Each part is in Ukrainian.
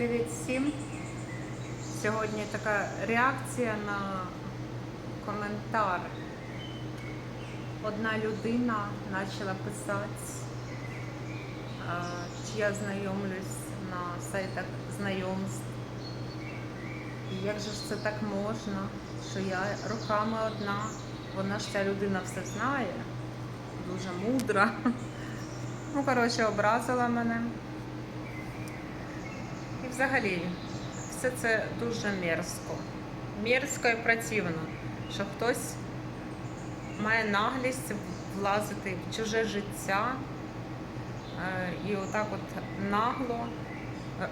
Привіт всім! Сьогодні така реакція на коментар. Одна людина почала писати, чи я знайомлюсь на сайтах знайомств. І як же ж це так можна, що я руками одна, вона ж ця людина все знає, дуже мудра. Ну, коротше, образила мене. Взагалі, все це дуже мерзко. Мерзко і противно, що хтось має наглість влазити в чуже життя е, і отак от нагло е,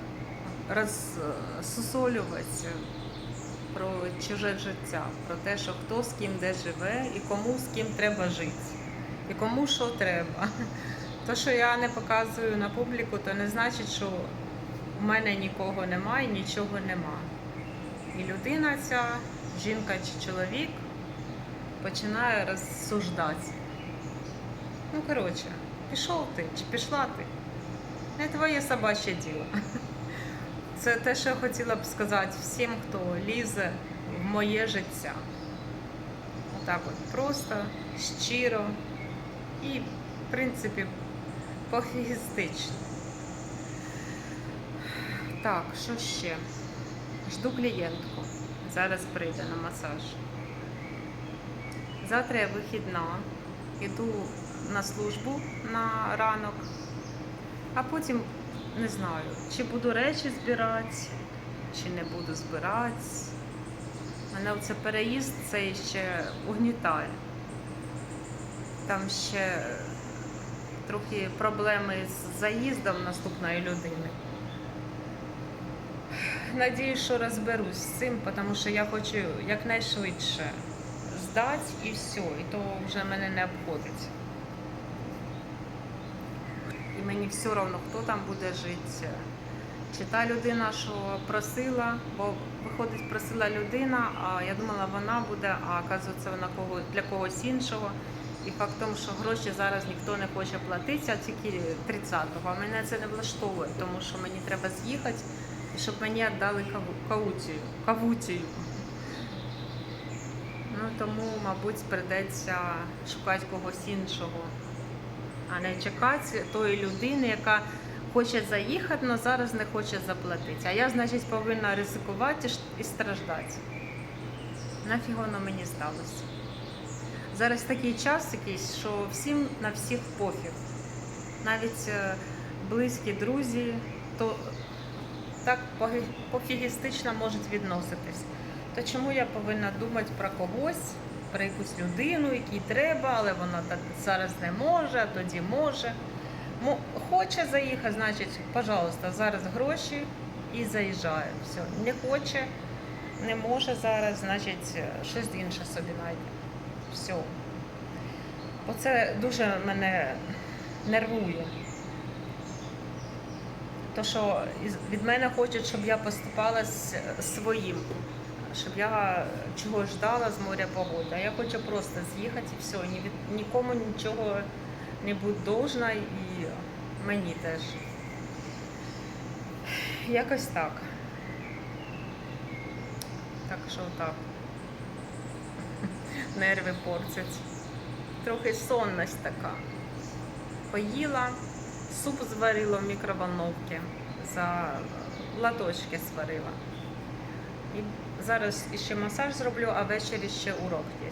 розсусолювати про чуже життя, про те, що хто з ким де живе і кому з ким треба жити, і кому що треба. То, що я не показую на публіку, то не значить, що у мене нікого немає, нічого нема. І людина ця, жінка чи чоловік, починає розсуждати. Ну, коротше, пішов ти чи пішла ти. Не твоє собаче діло. Це те, що я хотіла б сказати всім, хто лізе в моє життя. Отак от просто, щиро і, в принципі, пофігістично. Так, що ще? Жду клієнтку. Зараз прийде на масаж. Завтра я вихідна. Іду на службу на ранок, а потім не знаю, чи буду речі збирати, чи не буду збирати. Мене оце переїзд це ще угнітає. Там ще трохи проблеми з заїздом наступної людини. Надіюсь, що розберусь з цим, тому що я хочу якнайшвидше здати і все, і то вже мене не обходить. І мені все одно, хто там буде жити. Чи та людина, що просила, бо виходить, просила людина, а я думала, вона буде, а оказується, вона кого для когось іншого. І факт тому, що гроші зараз ніхто не хоче платити, а тільки 30-го. А мене це не влаштовує, тому що мені треба з'їхати, щоб мені віддали каву- каутію. кавутію. Ну тому, мабуть, придеться шукати когось іншого, а не чекати тої людини, яка хоче заїхати, але зараз не хоче заплатити. А я, значить, повинна ризикувати і страждати. Нафіг воно мені здалося. Зараз такий час якийсь, що всім на всіх пофіг. Навіть е, близькі друзі, то так пофігістично можуть відноситись. То чому я повинна думати про когось, про якусь людину, якій треба, але вона так зараз не може, а тоді може. Мо- Хоче заїхати, значить, пожалуйста, зараз гроші і заїжджає. Все. Не хоче, не може зараз, значить, щось інше собі знайде. Все. Бо це дуже мене нервує. То, що від мене хочуть, щоб я поступала своїм, щоб я чогось ждала з моря погоди. А я хочу просто з'їхати і все. Ні від, нікому нічого не бути должна і мені теж. Якось так. Так що так. Нерви портять. Трохи сонність така. Поїла, суп зварила в мікроволновці, за латочки сварила. І зараз ще масаж зроблю, а ввечері ще урок є.